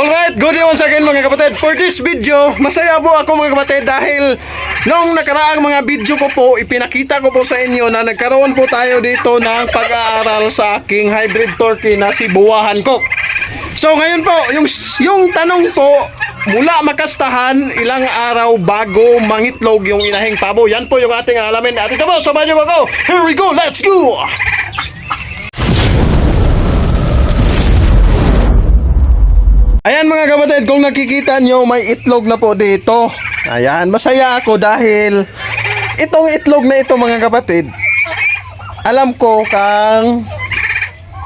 Alright, good day once again mga kapatid. For this video, masaya po ako mga kapatid dahil noong nakaraang mga video ko po, ipinakita ko po sa inyo na nagkaroon po tayo dito ng pag-aaral sa aking hybrid turkey na si Buwahan Cook. So ngayon po, yung, yung tanong po, mula makastahan, ilang araw bago mangitlog yung inahing pabo. Yan po yung ating alamin. At ito po, sabay niyo ako. Here we go, let's go! Ayan mga kapatid, kung nakikita nyo, may itlog na po dito. Ayan, masaya ako dahil itong itlog na ito mga kapatid, alam ko kang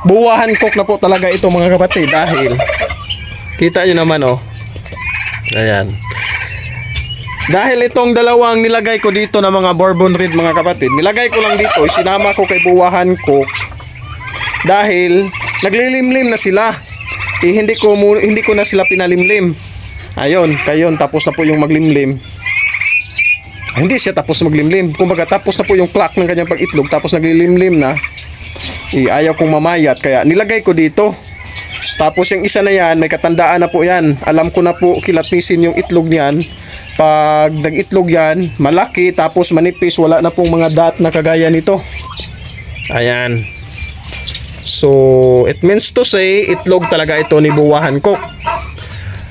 buwahan cook na po talaga ito mga kapatid dahil kita nyo naman oh. Ayan. Dahil itong dalawang nilagay ko dito na mga bourbon red mga kapatid, nilagay ko lang dito, sinama ko kay buwahan cook dahil naglilimlim na sila. Eh, hindi ko hindi ko na sila pinalimlim. Ayun, kayon tapos na po yung maglimlim. Ah, hindi siya tapos maglimlim. Kumbaga tapos na po yung clock ng kanyang pag-itlog tapos naglilimlim na. Eh, ayaw kong mamayat kaya nilagay ko dito. Tapos yung isa na yan, may katandaan na po yan. Alam ko na po kilatisin yung itlog niyan. Pag nag-itlog yan, malaki tapos manipis, wala na pong mga dot na kagaya nito. Ayan. So, it means to say, itlog talaga ito ni Buwahan Cook.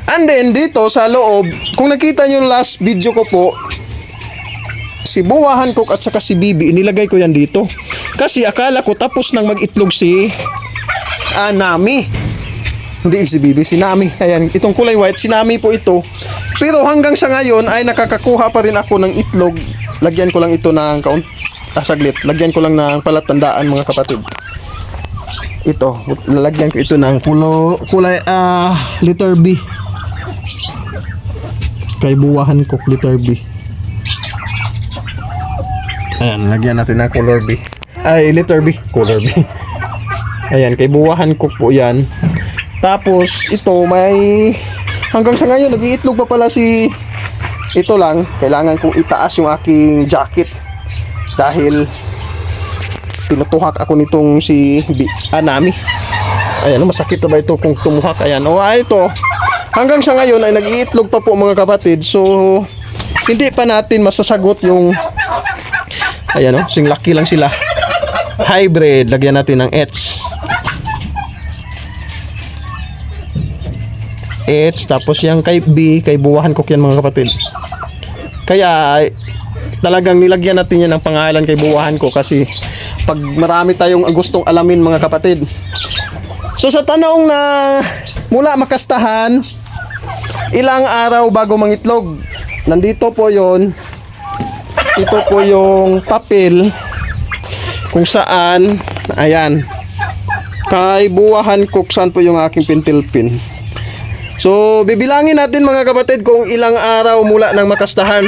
And then, dito sa loob, kung nakita nyo last video ko po, si Buwahan Cook at saka si Bibi, inilagay ko yan dito. Kasi akala ko tapos nang mag-itlog si ah, Nami. Hindi si Bibi, si Nami. Ayan, itong kulay white, si Nami po ito. Pero hanggang sa ngayon ay nakakakuha pa rin ako ng itlog. Lagyan ko lang ito ng kaunt ah, saglit. Lagyan ko lang ng palatandaan mga kapatid ito lalagyan ko ito ng kulo, kulay ah letter B. Kay buwahan ko letter B. Ayan lagyan natin ng color B. Ay letter B. Color B. Ayan kay buwahan ko po yan. Tapos ito may hanggang sa ngayon nag-iitlog pa pala si ito lang. Kailangan kong itaas yung aking jacket. Dahil tinutuhak ako nitong si B, Anami. Ayan, masakit na ba ito kung tumuhak? Ayan, o ah, ito. Hanggang sa ngayon ay nag-iitlog pa po mga kapatid. So, hindi pa natin masasagot yung Ayan o, sing laki lang sila. Hybrid, lagyan natin ng H. H, tapos yung kay B, kay buwahan ko yan mga kapatid. Kaya, talagang nilagyan natin yan ng pangalan kay buwahan ko kasi pag marami tayong gustong alamin mga kapatid. So sa tanong na mula makastahan, ilang araw bago mangitlog? Nandito po yon. Ito po yung papel kung saan, ayan, kay buwahan cook saan po yung aking pentel pin. So, bibilangin natin mga kapatid kung ilang araw mula ng makastahan.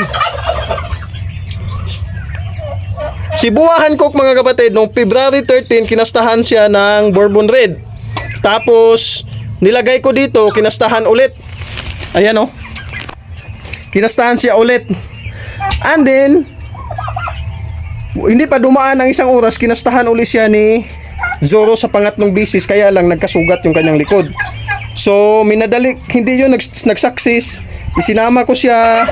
Si Buwahan Cook mga kapatid, noong February 13, kinastahan siya ng Bourbon Red. Tapos, nilagay ko dito, kinastahan ulit. Ayan oh. Kinastahan siya ulit. And then, hindi pa dumaan ang isang oras, kinastahan ulit siya ni Zoro sa pangatlong bisis, kaya lang nagkasugat yung kanyang likod. So, minadali, hindi yun nag, nag-success. Isinama ko siya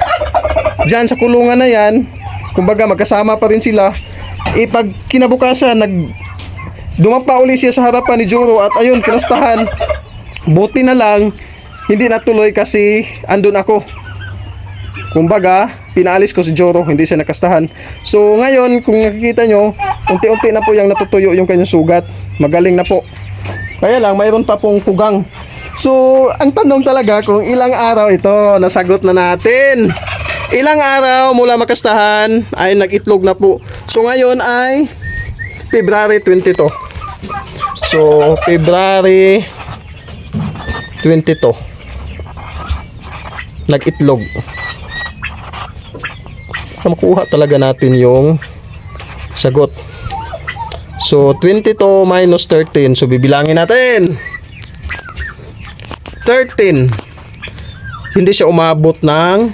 dyan sa kulungan na yan. Kumbaga, magkasama pa rin sila. Eh, pag kinabukasan, nag dumapa uli siya sa harapan ni Juro at ayun, kinastahan. Buti na lang, hindi natuloy kasi andun ako. Kumbaga, pinaalis ko si Joro, hindi siya nakastahan. So, ngayon, kung nakikita nyo, unti-unti na po yung natutuyo yung kanyang sugat. Magaling na po. Kaya lang, mayroon pa pong kugang. So, ang tanong talaga kung ilang araw ito, nasagot na natin. Ilang araw mula makastahan ay nag-itlog na po. So, ngayon ay February 22. So, February 22. Nag-itlog. Makuha talaga natin yung sagot. So, 22 minus 13. So, bibilangin natin. 13. Hindi siya umabot ng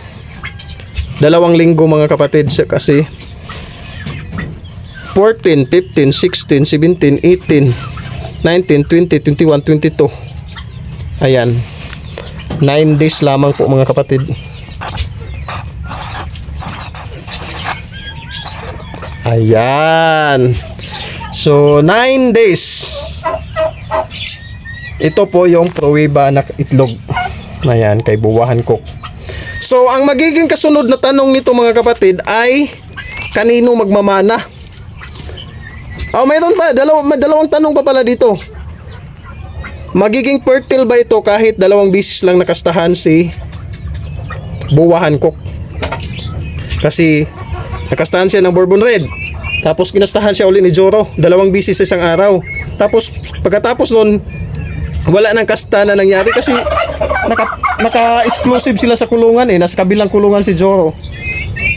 dalawang linggo mga kapatid kasi 14, 15, 16, 17, 18, 19, 20, 21, 22. Ayan. 9 days lamang po mga kapatid. Ayan. So, 9 days. Ito po yung Prowiba na itlog. Ayan, kay Buwahan Cook. So, ang magiging kasunod na tanong nito mga kapatid ay kanino magmamana? Oh, mayroon pa. Dalaw, may dalawang tanong pa pala dito. Magiging fertile ba ito kahit dalawang bisis lang nakastahan si Buwahan Cook? Kasi nakastahan siya ng Bourbon Red. Tapos kinastahan siya uli ni Joro. Dalawang bisis sa isang araw. Tapos pagkatapos nun, wala nang kasta na nangyari kasi naka, naka-exclusive sila sa kulungan eh. Nasa kabilang kulungan si Joro.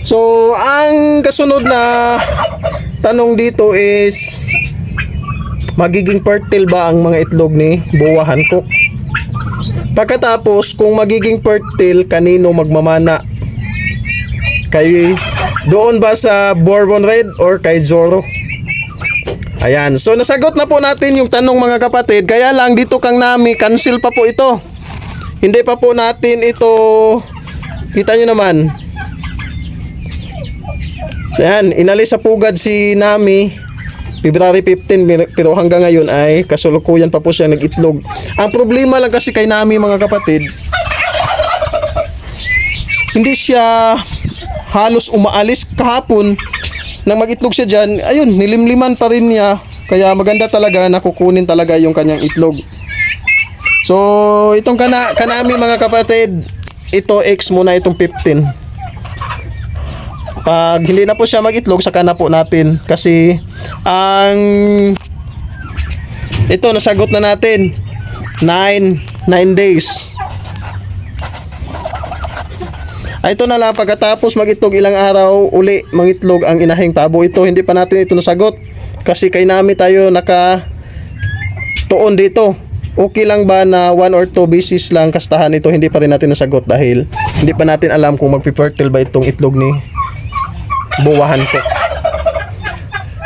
So, ang kasunod na tanong dito is magiging fertile ba ang mga itlog ni Buwa Hancock? Pagkatapos, kung magiging fertile, kanino magmamana? Kay doon ba sa Bourbon Red or kay Zorro? Ayan, so nasagot na po natin yung tanong mga kapatid. Kaya lang dito kang nami, cancel pa po ito. Hindi pa po natin ito, kita nyo naman. So yan, inalis sa pugad si Nami February 15 pero hanggang ngayon ay kasulukuyan pa po siya nag-itlog. Ang problema lang kasi kay Nami mga kapatid, hindi siya halos umaalis kahapon nang mag-itlog siya dyan. Ayun, nilimliman pa rin niya. Kaya maganda talaga na talaga yung kanyang itlog. So, itong kana, kanami mga kapatid, ito X muna itong 15. Pag hindi na po siya mag-itlog, saka na po natin. Kasi, ang ito, nasagot na natin. 9, 9 days. Ay, ito na lang, pagkatapos mag-itlog ilang araw, uli mangitlog ang inahing pabo. Ito, hindi pa natin ito nasagot. Kasi kay nami tayo naka tuon dito. Okay lang ba na one or two beses lang kastahan ito, hindi pa rin natin nasagot dahil hindi pa natin alam kung magpifertile ba itong itlog ni buwahan ko.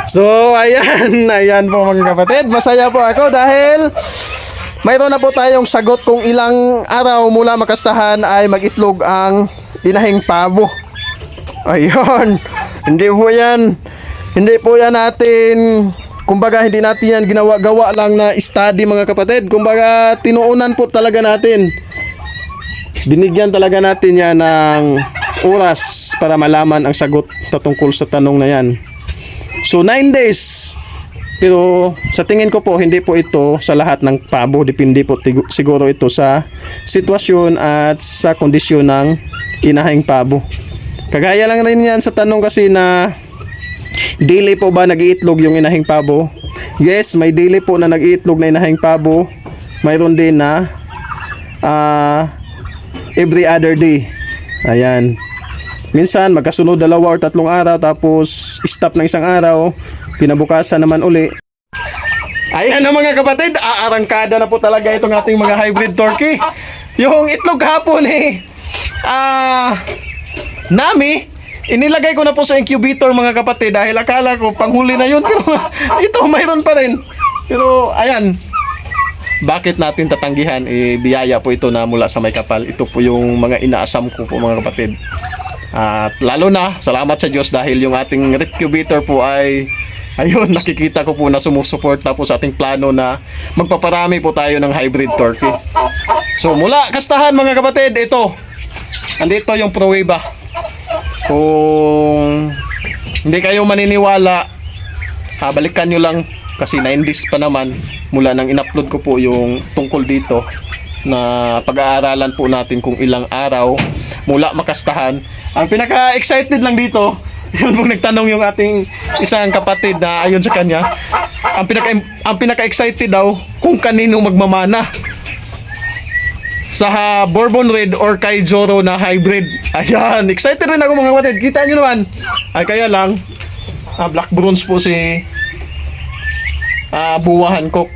So, ayan, ayan po mga kapatid. Masaya po ako dahil mayroon na po tayong sagot kung ilang araw mula makastahan ay mag-itlog ang inahing pabo. Ayun. Hindi po yan. Hindi po yan natin kumbaga hindi natin yan ginawa-gawa lang na study mga kapatid. Kumbaga tinuunan po talaga natin. Binigyan talaga natin yan ng oras para malaman ang sagot patungkol sa tanong na yan. So 9 days. Pero sa tingin ko po hindi po ito sa lahat ng pabo. Depende po siguro ito sa sitwasyon at sa kondisyon ng inahing pabo. Kagaya lang rin yan sa tanong kasi na daily po ba nag-iitlog yung inahing pabo? Yes, may daily po na nag-iitlog na inahing pabo. Mayroon din na ah, every other day. Ayan. Minsan magkasunod dalawa or tatlong araw tapos stop ng isang araw, kinabukasan naman uli. Ayan na mga kapatid, aarangkada na po talaga itong ating mga hybrid turkey. Yung itlog hapon eh, ah, nami, inilagay ko na po sa incubator mga kapatid dahil akala ko panghuli na yun pero ito mayroon pa rin. Pero ayan, bakit natin tatanggihan? Eh, biyaya po ito na mula sa may kapal. Ito po yung mga inaasam ko po mga kapatid. At lalo na, salamat sa Diyos dahil yung ating recubator po ay ayun, nakikita ko po na sumusuporta po sa ating plano na magpaparami po tayo ng hybrid turkey. So mula kastahan mga kapatid, ito. Andito yung Proeba. Kung hindi kayo maniniwala, ah, balikan nyo lang kasi 9 days pa naman mula nang in-upload ko po yung tungkol dito na pag-aaralan po natin kung ilang araw mula makastahan. Ang pinaka-excited lang dito, yun pong nagtanong yung ating isang kapatid na ayon sa kanya, ang pinaka ang pinaka-excited daw kung kanino magmamana sa Bourbon Red or kay Zoro na hybrid. Ayan, excited rin ako mga kapatid. Kita nyo naman. Ay kaya lang, ah, black bronze po si ah, Buwahan Cook.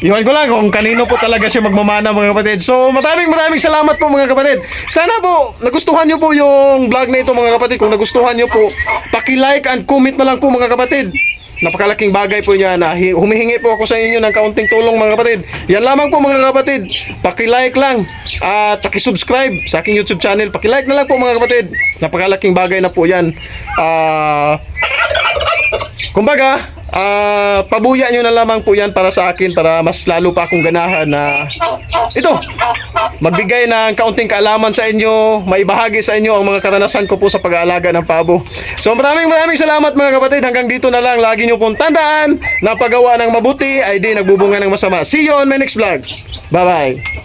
Iwan ko lang kung kanino po talaga siya magmamana mga kapatid. So maraming maraming salamat po mga kapatid. Sana po nagustuhan nyo po yung vlog na ito mga kapatid. Kung nagustuhan nyo po, paki-like and comment na lang po mga kapatid. napakalaking bagay po yan. na hi- humihingi po ako sa inyo ng kaunting tulong mga kapatid. Yan lamang po mga kapatid. Paki-like lang at paki-subscribe sa aking YouTube channel. Paki-like na lang po mga kapatid. Napakalaking bagay na po yan. Ah... Kumbaga, ah pabuya nyo na lamang po yan para sa akin para mas lalo pa akong ganahan na ito, magbigay ng kaunting kaalaman sa inyo, maibahagi sa inyo ang mga karanasan ko po sa pag-aalaga ng pabo. So maraming maraming salamat mga kapatid. Hanggang dito na lang. Lagi nyo pong tandaan na paggawa ng mabuti ay di nagbubunga ng masama. See you on my next vlog. Bye-bye.